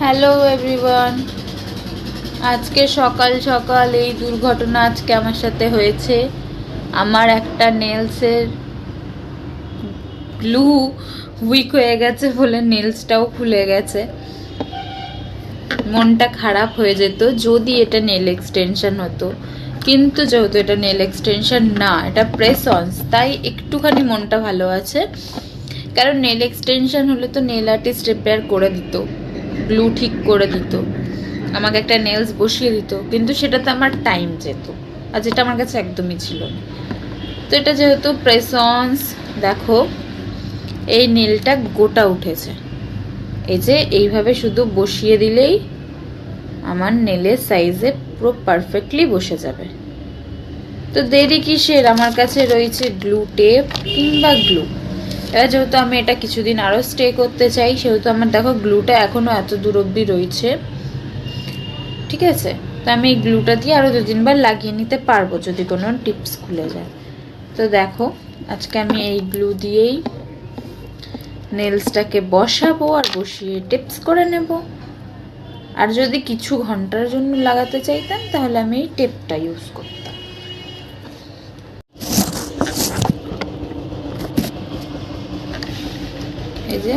Hello everyone আজকে সকাল সকাল এই দুর্ঘটনা আজকে আমার সাথে হয়েছে। আমার একটা নেলসের গ্লু উইক হয়ে গেছে বলে নেলসটাও খুলে গেছে। মনটা খারাপ হয়ে যেত যদি এটা নেল এক্সটেনশন হতো। কিন্তু যেহেতু এটা নেল এক্সটেনশন না, এটা প্রেস অনস তাই একটুখানি মনটা ভালো আছে। কারণ নেল এক্সটেনশন হলে তো নেল আর্টিস্ট রিপেয়ার করে দিত। গ্লু ঠিক করে দিত। আমাকে একটা নেলস বসিয়ে দিত, কিন্তু সেটাতে আমার টাইম যেত আর যেটা আমার কাছে একদমই ছিল তো এটা যেহেতু প্রেসন্স দেখো, এই নেলটা গোটা উঠেছে। এই যে এইভাবে শুধু বসিয়ে দিলেই আমার নেলের সাইজে পুরো পারফেক্টলি বসে যাবে। তো দেরি কিসের? আমার কাছে রয়েছে গ্লু টেপ কিংবা গ্লু এবার যেহেতু আমি এটা কিছুদিন আরও স্টে করতে চাই, সেহেতু আমার, দেখো গ্লুটা এখনও এত দূর অব্দি রয়েছে। ঠিক আছে? তো আমি এই গ্লুটা দিয়ে আরও দু তিনবার লাগিয়ে নিতে পারব যদি কোনো টিপস খুলে যায়। তো দেখো, আজকে আমি এই গ্লু দিয়েই নেলসটাকে বসাবো আর বসিয়ে টিপস করে নেব। আর যদি কিছু ঘণ্টার জন্য লাগাতে চাইতাম, তাহলে আমি এই টেপটা ইউজ করতাম। এই যে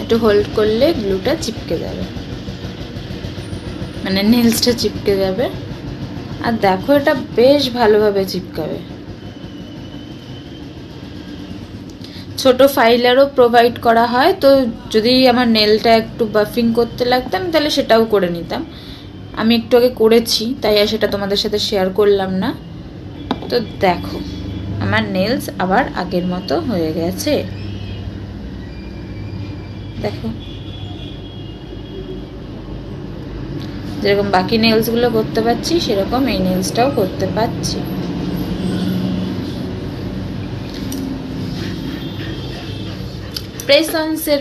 একটু হোল্ড করলে গ্লুটা চিপকে যাবে। মানে নেলসটা চিপকে যাবে। আর দেখো এটা বেশ ভালোভাবে চিপকাবে। ছোট ফাইলারও প্রোভাইড করা হয়, তো যদি আমার নেলটা একটু বাফিং করতে লাগতাম তাহলে সেটাও করে নিতাম। আমি একটু আগে করেছি, তাই আর সেটা তোমাদের সাথে শেয়ার করলাম না। তো দেখো, আমার নেলস আবার আগের মতো হয়ে গেছে। দেখো। যেরকম বাকি নেলসগুলো করতে পারছি, সেরকম এই নেলসটাও করতে পারছি। প্রেসন্সের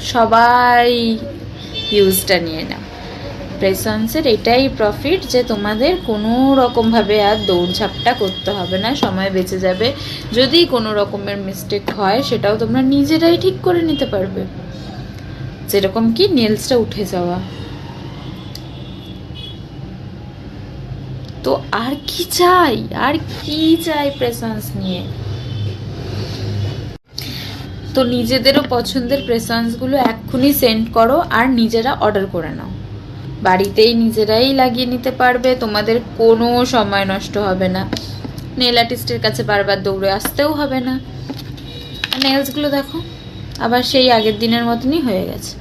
সবাই ইউজটা নিয়ে নাও। প্রেসন্সের এটাই প্রফিট যে তোমাদের কোনো রকমভাবে আর দৌড়ঝাপটা করতে হবে না, সময় বেঁচে যাবে। যদি কোনো রকমের মিস্টেক হয়, সেটাও তোমরা নিজেরাই ঠিক করে নিতে পারবে। যেরকম কি নেলসটা উঠে যাওয়া। তো আর কি চাই? আর কি চাই প্রেসন্স নিয়ে? তো নিজেদেরও পছন্দের প্রেসন্সগুলো এক্ষুনি সেন্ড করো আর নিজেরা অর্ডার করে নাও। বাড়িতেই নিজেরাই লাগিয়ে নিতে পারবে, তোমাদের কোনো সময় নষ্ট হবে না। নেল আর্টিস্টের কাছে বারবার দৌড়ে আসতেও হবে না। নেলসগুলো দেখো। আবার সেই আগের দিনের মতনই হয়ে গেছে।